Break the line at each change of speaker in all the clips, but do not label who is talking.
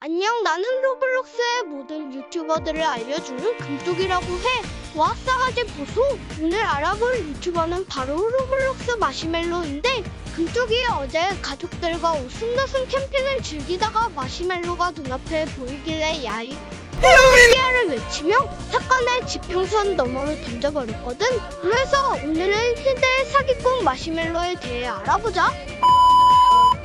안녕, 나는 로블록스의 모든 유튜버들을 알려주는 금쪽이라고 해. 와, 싸가지 보소. 오늘 알아볼 유튜버는 바로 로블록스 마시멜로인데, 금쪽이 어제 가족들과 오순도순 캠핑을 즐기다가 마시멜로가 눈앞에 보이길래 야이 피아를 외치며 사건의 지평선 너머로 던져버렸거든. 그래서 오늘은 희대의 사기꾼 마시멜로에 대해 알아보자.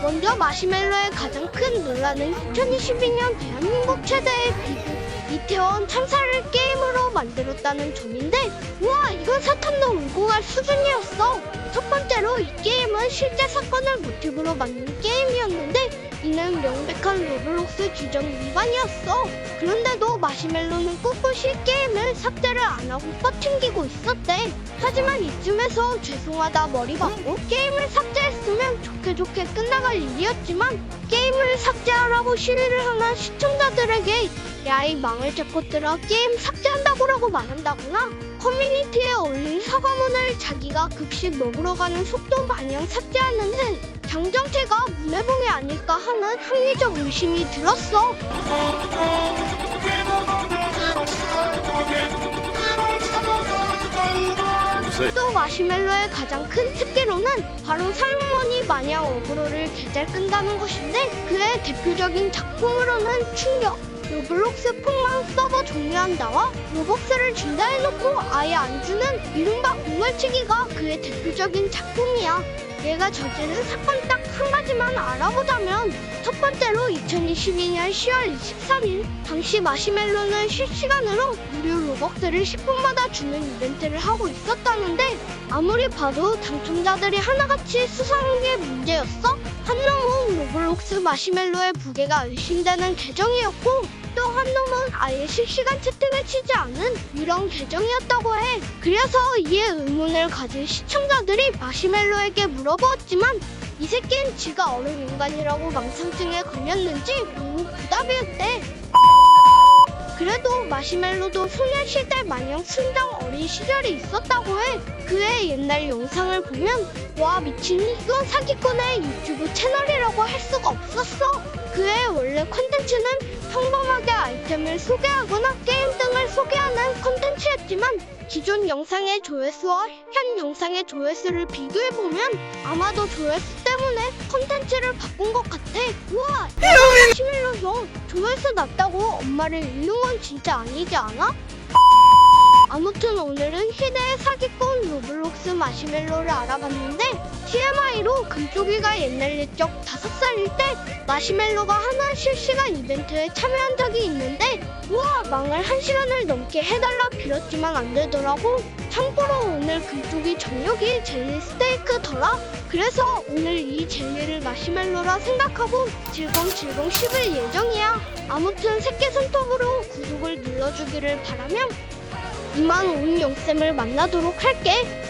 먼저 마시멜로의 가장 큰 논란은 2022년 대한민국 최대의 비극 이태원 참사를 게임으로 만들었다는 점인데 우와 이건 사탄도 울고 갈 수준이었어. 첫 번째로 이 게임은 실제 사건을 모티브로 만든 게임이었는데 이는 명백한 로블록스 규정 위반이었어. 그런데도 마시멜로는 꿋꿋이 게임을 삭제를 안 하고 버팅기고 있었대. 하지만 이쯤에서 죄송하다 머리 받고 게임을 삭제했으면 좋게 좋게 끝나갈 일이었지만 게임을 삭제하라고 시위를 하는 시청자들에게 야이 망을 잡고 들어 게임 삭제한다고라고 말한다거나 커뮤니티에 올린 사과문을 자기가 급식 먹으러 가는 속도 마냥 삭제하는 등 장정체가 문해봉이 아닐까 하는 합리적 의심이 들었어. 또 마시멜로의 가장 큰 특기로는 바로 사용원이 마냥 어그로를 개잘 끈다는 것인데 그의 대표적인 작품으로는 충격, 로블록스 폭망 서버 종료한다와 로벅스를 준다 해놓고 아예 안 주는 이른바 공갈치기가 그의 대표적인 작품이야. 얘가 저지른 사건 딱 한 가지만 알아보자면 첫 번째로 2022년 10월 23일 당시 마시멜로는 실시간으로 무료 로벅스를 10분마다 주는 이벤트를 하고 있었다는데 아무리 봐도 당첨자들이 하나같이 수상한 게 문제였어? 한 놈은 로블록스 마시멜로의 부계가 의심되는 계정이었고 또 한 놈은 아예 실시간 채팅을 치지 않은 이런 계정이었다고 해. 그래서 이에 의문을 가진 시청자들이 마시멜로에게 물어보았지만 이 새끼는 지가 어른 인간이라고 망상증에 걸렸는지 너무 부답이었대. 그래도 마시멜로도 소녀시대 마냥 순정 어린 시절이 있었다고 해. 그의 옛날 영상을 보면 와 미친 이건 사기꾼의 유튜브 채널이라고 할 수가 없었어. 그의 원래 콘텐츠는 평범하게 아이템을 소개하거나 게임 등을 소개하는 콘텐츠였지만 기존 영상의 조회수와 현 영상의 조회수를 비교해보면 아마도 조회수 때문에 콘텐츠를 바꾼 것 같아. 우와! 시밀로 형, 조회수 낮다고 엄마를 잃는 건 진짜 아니지 않아? 아무튼 오늘은 희대의 사기꾼 로블록스 마시멜로를 알아봤는데 TMI로 금쪽이가 옛날 옛적 5살일 때 마시멜로가 하나 실시간 이벤트에 참여한 적이 있는데 우와 망을 한 시간을 넘게 해달라 빌었지만 안 되더라고 참고로 오늘 금쪽이 저녁이 젤리 스테이크더라 그래서 오늘 이 젤리를 마시멜로라 생각하고 질겅질겅 씹을 예정이야 아무튼 새끼 손톱으로 구독을 눌러주기를 바라며 이만 온 영쌤을 만나도록 할게.